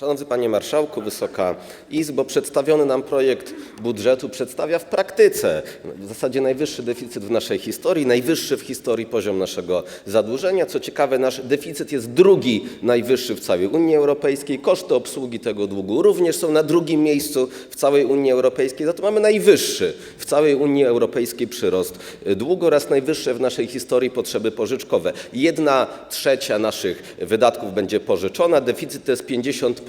Szanowny Panie Marszałku, Wysoka Izbo, przedstawiony nam projekt budżetu przedstawia w praktyce w zasadzie najwyższy deficyt w naszej historii, najwyższy w historii poziom naszego zadłużenia. Co ciekawe, nasz deficyt jest drugi najwyższy w całej Unii Europejskiej. Koszty obsługi tego długu również są na drugim miejscu w całej Unii Europejskiej. Za to mamy najwyższy w całej Unii Europejskiej przyrost długu oraz najwyższe w naszej historii potrzeby pożyczkowe. Jedna trzecia naszych wydatków będzie pożyczona, deficyt to jest 50%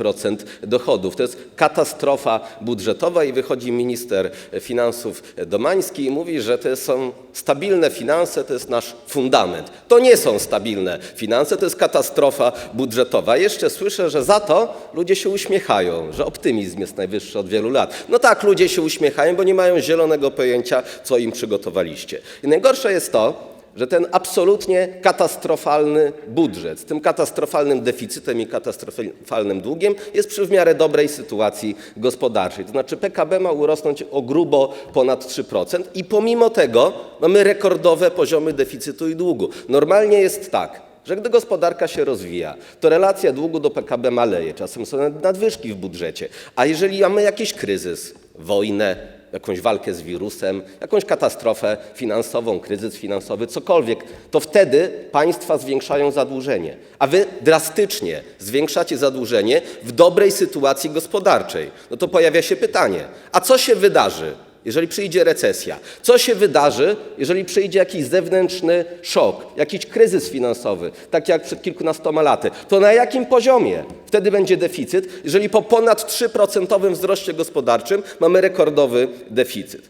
dochodów. To jest katastrofa budżetowa i wychodzi minister finansów Domański i mówi, że to są stabilne finanse, to jest nasz fundament. To nie są stabilne finanse, to jest katastrofa budżetowa. Jeszcze słyszę, że za to ludzie się uśmiechają, że optymizm jest najwyższy od wielu lat. No tak, ludzie się uśmiechają, bo nie mają zielonego pojęcia, co im przygotowaliście. I najgorsze jest to, że ten absolutnie katastrofalny budżet z tym katastrofalnym deficytem i katastrofalnym długiem jest przy w miarę dobrej sytuacji gospodarczej. To znaczy PKB ma urosnąć o grubo ponad 3% i pomimo tego mamy rekordowe poziomy deficytu i długu. Normalnie jest tak, że gdy gospodarka się rozwija, to relacja długu do PKB maleje, czasem są nadwyżki w budżecie, a jeżeli mamy jakiś kryzys, wojnę, jakąś walkę z wirusem, jakąś katastrofę finansową, kryzys finansowy, cokolwiek, to wtedy państwa zwiększają zadłużenie, a wy drastycznie zwiększacie zadłużenie w dobrej sytuacji gospodarczej. No to pojawia się pytanie, a co się wydarzy, jeżeli przyjdzie recesja? Co się wydarzy, jeżeli przyjdzie jakiś zewnętrzny szok, jakiś kryzys finansowy, tak jak przed kilkunastoma laty? To na jakim poziomie wtedy będzie deficyt, jeżeli po ponad 3% wzroście gospodarczym mamy rekordowy deficyt?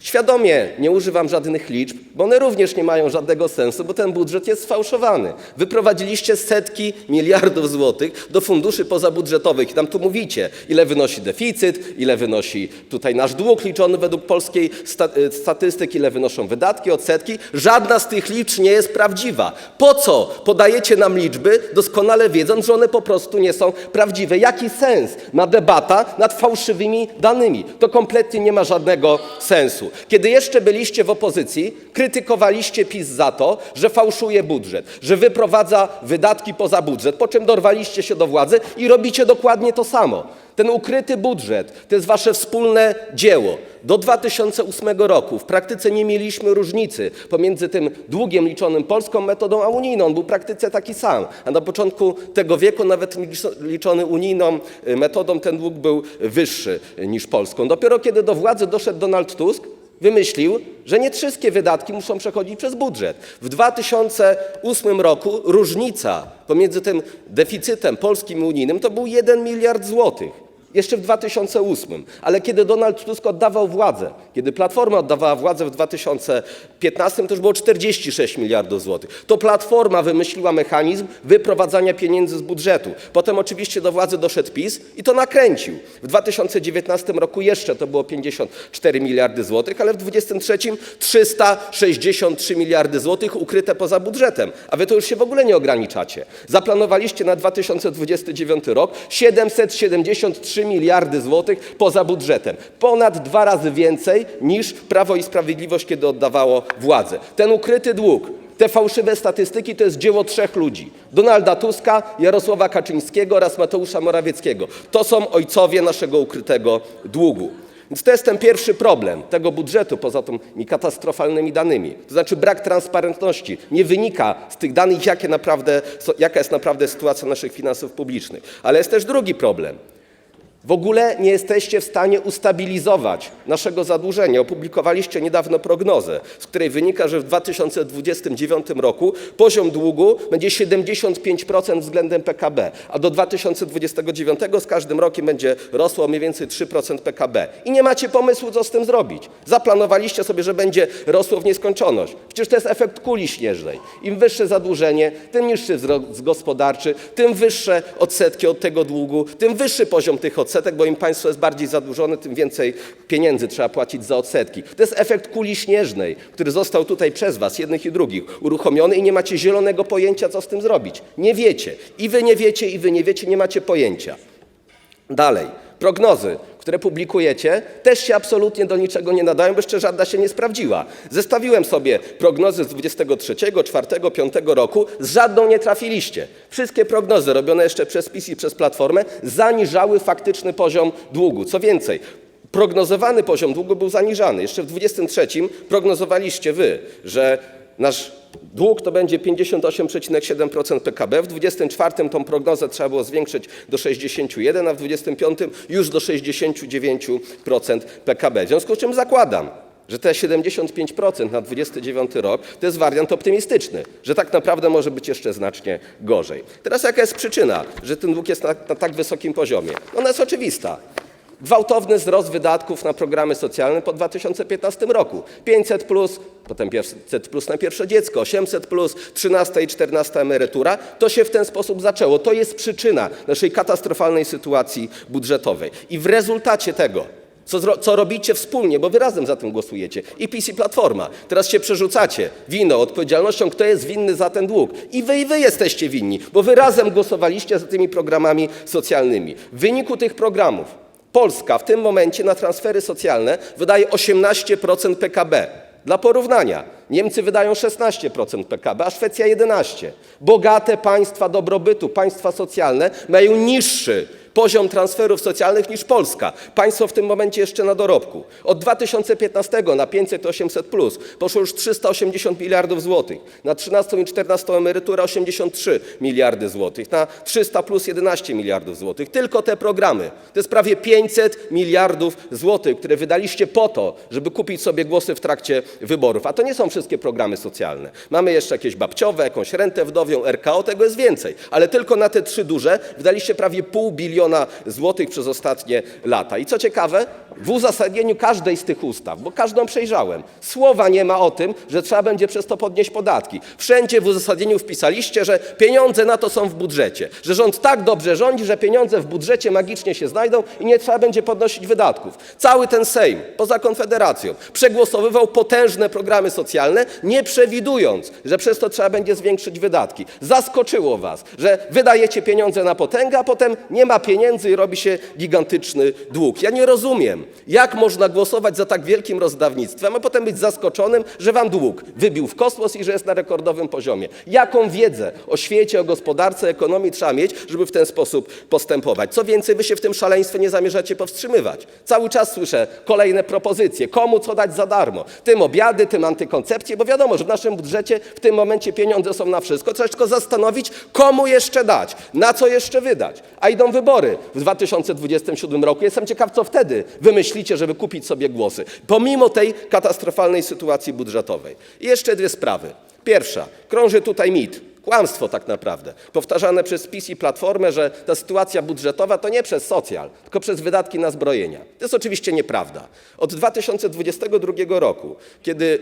Świadomie nie używam żadnych liczb, bo one również nie mają żadnego sensu, bo ten budżet jest sfałszowany. Wyprowadziliście setki miliardów złotych do funduszy pozabudżetowych i tam tu mówicie, ile wynosi deficyt, ile wynosi tutaj nasz dług liczony według polskiej sta y, statystyk, ile wynoszą wydatki, odsetki. Żadna z tych liczb nie jest prawdziwa. Po co podajecie nam liczby, doskonale wiedząc, że one po prostu nie są prawdziwe? Jaki sens ma debata nad fałszywymi danymi? To kompletnie nie ma żadnego sensu. Kiedy jeszcze byliście w opozycji, krytykowaliście PiS za to, że fałszuje budżet, że wyprowadza wydatki poza budżet, po czym dorwaliście się do władzy i robicie dokładnie to samo. Ten ukryty budżet to jest wasze wspólne dzieło. Do 2008 roku w praktyce nie mieliśmy różnicy pomiędzy tym długiem liczonym polską metodą a unijną. On był w praktyce taki sam. A na początku tego wieku nawet liczony unijną y, metodą ten dług był wyższy niż polską. Dopiero kiedy do władzy doszedł Donald Tusk, wymyślił, że nie wszystkie wydatki muszą przechodzić przez budżet. W 2008 roku różnica pomiędzy tym deficytem polskim i unijnym to był 1 miliard złotych. Jeszcze w 2008, ale kiedy Donald Tusk oddawał władzę, kiedy Platforma oddawała władzę w 2015, to już było 46 miliardów złotych. To Platforma wymyśliła mechanizm wyprowadzania pieniędzy z budżetu. Potem oczywiście do władzy doszedł PiS i to nakręcił. W 2019 roku jeszcze to było 54 miliardy złotych, ale w 2023 363 miliardy złotych ukryte poza budżetem. A wy to już się w ogóle nie ograniczacie. Zaplanowaliście na 2029 rok 773 miliardy złotych poza budżetem. Ponad dwa razy więcej niż Prawo i Sprawiedliwość, kiedy oddawało władzę. Ten ukryty dług, te fałszywe statystyki to jest dzieło trzech ludzi: Donalda Tuska, Jarosława Kaczyńskiego oraz Mateusza Morawieckiego. To są ojcowie naszego ukrytego długu. Więc to jest ten pierwszy problem tego budżetu, poza tymi katastrofalnymi danymi. To znaczy brak transparentności. Nie wynika z tych danych, jakie naprawdę, jaka jest naprawdę sytuacja naszych finansów publicznych. Ale jest też drugi problem. W ogóle nie jesteście w stanie ustabilizować naszego zadłużenia. Opublikowaliście niedawno prognozę, z której wynika, że w 2029 roku poziom długu będzie 75% względem PKB, a do 2029 z każdym rokiem będzie rosło mniej więcej 3% PKB. I nie macie pomysłu, co z tym zrobić. Zaplanowaliście sobie, że będzie rosło w nieskończoność. Przecież to jest efekt kuli śnieżnej. Im wyższe zadłużenie, tym niższy wzrost gospodarczy, tym wyższe odsetki od tego długu, tym wyższy poziom tych odsetek odsetek, bo im państwo jest bardziej zadłużone, tym więcej pieniędzy trzeba płacić za odsetki. To jest efekt kuli śnieżnej, który został tutaj przez was, jednych i drugich, uruchomiony i nie macie zielonego pojęcia, co z tym zrobić. Nie wiecie. I wy nie wiecie, i wy nie wiecie, nie macie pojęcia. Dalej. Prognozy, które publikujecie, też się absolutnie do niczego nie nadają, bo jeszcze żadna się nie sprawdziła. Zestawiłem sobie prognozy z 23, 4, 5 roku, z żadną nie trafiliście. Wszystkie prognozy robione jeszcze przez PiS i przez Platformę zaniżały faktyczny poziom długu. Co więcej, prognozowany poziom długu był zaniżany. Jeszcze w 23 prognozowaliście wy, że nasz dług to będzie 58,7% PKB. W 24 tą prognozę trzeba było zwiększyć do 61, a w 25 już do 69% PKB. W związku z czym zakładam, że te 75% na 29 rok to jest wariant optymistyczny, że tak naprawdę może być jeszcze znacznie gorzej. Teraz jaka jest przyczyna, że ten dług jest na, na tak wysokim poziomie? Ona jest oczywista. Gwałtowny wzrost wydatków na programy socjalne po 2015 roku. 500 plus, potem 500 plus na pierwsze dziecko, 800 plus, 13 i 14 emerytura. To się w ten sposób zaczęło. To jest przyczyna naszej katastrofalnej sytuacji budżetowej. I w rezultacie tego co, co robicie wspólnie, bo wy razem za tym głosujecie. I PiS i Platforma. Teraz się przerzucacie winą, odpowiedzialnością, kto jest winny za ten dług. I wy, i wy jesteście winni, bo wy razem głosowaliście za tymi programami socjalnymi. W wyniku tych programów Polska w tym momencie na transfery socjalne wydaje 18% PKB. Dla porównania, Niemcy wydają 16% PKB, a Szwecja 11%. Bogate państwa dobrobytu, państwa socjalne mają niższy poziom transferów socjalnych niż Polska. Państwo w tym momencie jeszcze na dorobku. Od 2015 na 500 800 plus poszło już 380 miliardów złotych. Na 13 i 14 emeryturę 83 miliardy złotych. Na 300 plus 11 miliardów złotych. Tylko te programy. To jest prawie 500 miliardów złotych, które wydaliście po to, żeby kupić sobie głosy w trakcie wyborów. A to nie są wszystkie programy socjalne. Mamy jeszcze jakieś babciowe, jakąś rentę wdowią, RKO, tego jest więcej. Ale tylko na te trzy duże wydaliście prawie pół biliona złotych przez ostatnie lata. I co ciekawe, w uzasadnieniu każdej z tych ustaw, bo każdą przejrzałem, słowa nie ma o tym, że trzeba będzie przez to podnieść podatki. Wszędzie w uzasadnieniu wpisaliście, że pieniądze na to są w budżecie, że rząd tak dobrze rządzi, że pieniądze w budżecie magicznie się znajdą i nie trzeba będzie podnosić wydatków. Cały ten Sejm, poza Konfederacją, przegłosowywał potężne programy socjalne, nie przewidując, że przez to trzeba będzie zwiększyć wydatki. Zaskoczyło was, że wydajecie pieniądze na potęgę, a potem nie ma pieniędzy i robi się gigantyczny dług. Ja nie rozumiem, jak można głosować za tak wielkim rozdawnictwem, a potem być zaskoczonym, że wam dług wybił w kosmos i że jest na rekordowym poziomie. Jaką wiedzę o świecie, o gospodarce, ekonomii trzeba mieć, żeby w ten sposób postępować? Co więcej, wy się w tym szaleństwie nie zamierzacie powstrzymywać. Cały czas słyszę kolejne propozycje, komu co dać za darmo. Tym obiady, tym antykoncepcję, bo wiadomo, że w naszym budżecie w tym momencie pieniądze są na wszystko. Trzeba tylko zastanowić, komu jeszcze dać, na co jeszcze wydać. A idą wybory w 2027 roku. Jestem ciekaw, co wtedy wymyślicie, żeby kupić sobie głosy, pomimo tej katastrofalnej sytuacji budżetowej. I jeszcze dwie sprawy. Pierwsza, krąży tutaj mit, kłamstwo tak naprawdę, powtarzane przez PiS i Platformę, że ta sytuacja budżetowa to nie przez socjal, tylko przez wydatki na zbrojenia. To jest oczywiście nieprawda. Od 2022 roku, kiedy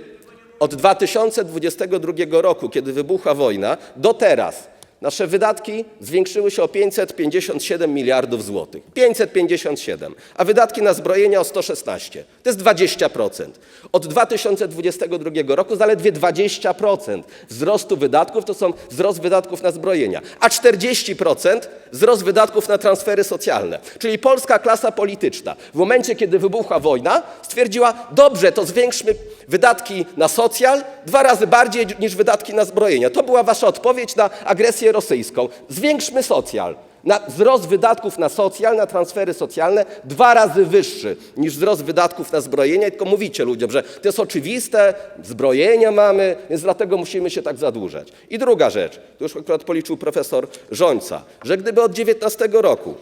od 2022 roku, kiedy wybuchła wojna, do teraz nasze wydatki zwiększyły się o 557 miliardów złotych. 557, a wydatki na zbrojenia o 116. To jest 20%. Od 2022 roku zaledwie 20% wzrostu wydatków to są wzrost wydatków na zbrojenia, a 40% wzrost wydatków na transfery socjalne. Czyli polska klasa polityczna w momencie, kiedy wybuchła wojna, stwierdziła, dobrze, to zwiększmy wydatki na socjal dwa razy bardziej niż wydatki na zbrojenia. To była wasza odpowiedź na agresję rosyjską. Zwiększmy socjal. Na wzrost wydatków na socjal, na transfery socjalne dwa razy wyższy niż wzrost wydatków na zbrojenia. I tylko mówicie ludziom, że to jest oczywiste, zbrojenia mamy, więc dlatego musimy się tak zadłużać. I druga rzecz, tu już akurat policzył profesor Żońca, że gdyby od 19 roku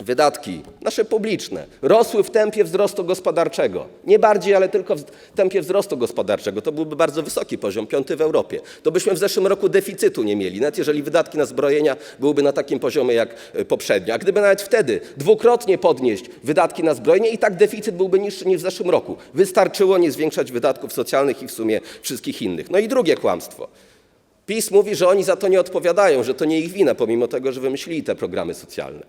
wydatki nasze publiczne rosły w tempie wzrostu gospodarczego. Nie bardziej, ale tylko w tempie wzrostu gospodarczego. To byłby bardzo wysoki poziom, piąty w Europie. To byśmy w zeszłym roku deficytu nie mieli, nawet jeżeli wydatki na zbrojenia byłyby na takim poziomie jak e, poprzednio. A gdyby nawet wtedy dwukrotnie podnieść wydatki na zbrojenie, i tak deficyt byłby niższy niż w zeszłym roku. Wystarczyło nie zwiększać wydatków socjalnych i w sumie wszystkich innych. No i drugie kłamstwo. PiS mówi, że oni za to nie odpowiadają, że to nie ich wina, pomimo tego, że wymyślili te programy socjalne.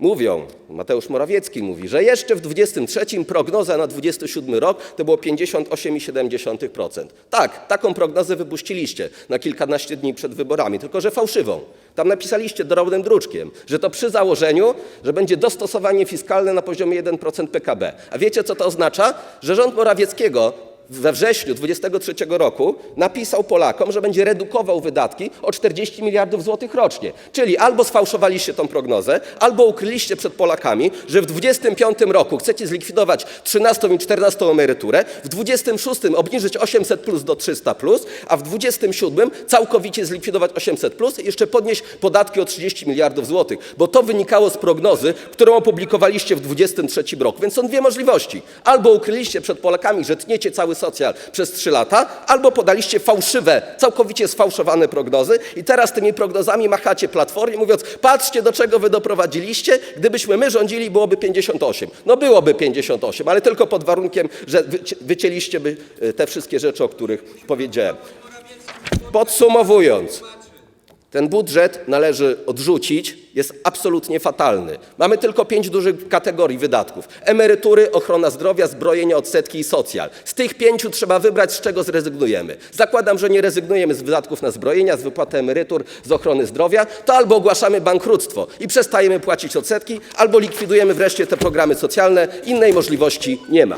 Mówią, Mateusz Morawiecki mówi, że jeszcze w 23 prognoza na 27 rok to było 58,7%. Tak, taką prognozę wypuściliście na kilkanaście dni przed wyborami, tylko że fałszywą. Tam napisaliście drobnym druczkiem, że to przy założeniu, że będzie dostosowanie fiskalne na poziomie 1% PKB. A wiecie, co to oznacza? Że rząd Morawieckiego we wrześniu 23 roku napisał Polakom, że będzie redukował wydatki o 40 miliardów złotych rocznie. Czyli albo sfałszowaliście tą prognozę, albo ukryliście przed Polakami, że w 25 roku chcecie zlikwidować 13 i 14 emeryturę, w 26 obniżyć 800 plus do 300 plus, a w 27 całkowicie zlikwidować 800 plus i jeszcze podnieść podatki o 30 miliardów złotych, bo to wynikało z prognozy, którą opublikowaliście w 23 roku. Więc są dwie możliwości. Albo ukryliście przed Polakami, że tniecie cały socjal przez 3 lata, albo podaliście fałszywe, całkowicie sfałszowane prognozy i teraz tymi prognozami machacie platformie, mówiąc, patrzcie do czego wy doprowadziliście, gdybyśmy my rządzili, byłoby 58. No byłoby 58, ale tylko pod warunkiem, że wyci- wycięliście by e, te wszystkie rzeczy, o których powiedziałem. Podsumowując, ten budżet należy odrzucić, jest absolutnie fatalny. Mamy tylko pięć dużych kategorii wydatków: emerytury, ochrona zdrowia, zbrojenia, odsetki i socjal. Z tych pięciu trzeba wybrać, z czego zrezygnujemy. Zakładam, że nie rezygnujemy z wydatków na zbrojenia, z wypłaty emerytur, z ochrony zdrowia, to albo ogłaszamy bankructwo i przestajemy płacić odsetki, albo likwidujemy wreszcie te programy socjalne. Innej możliwości nie ma.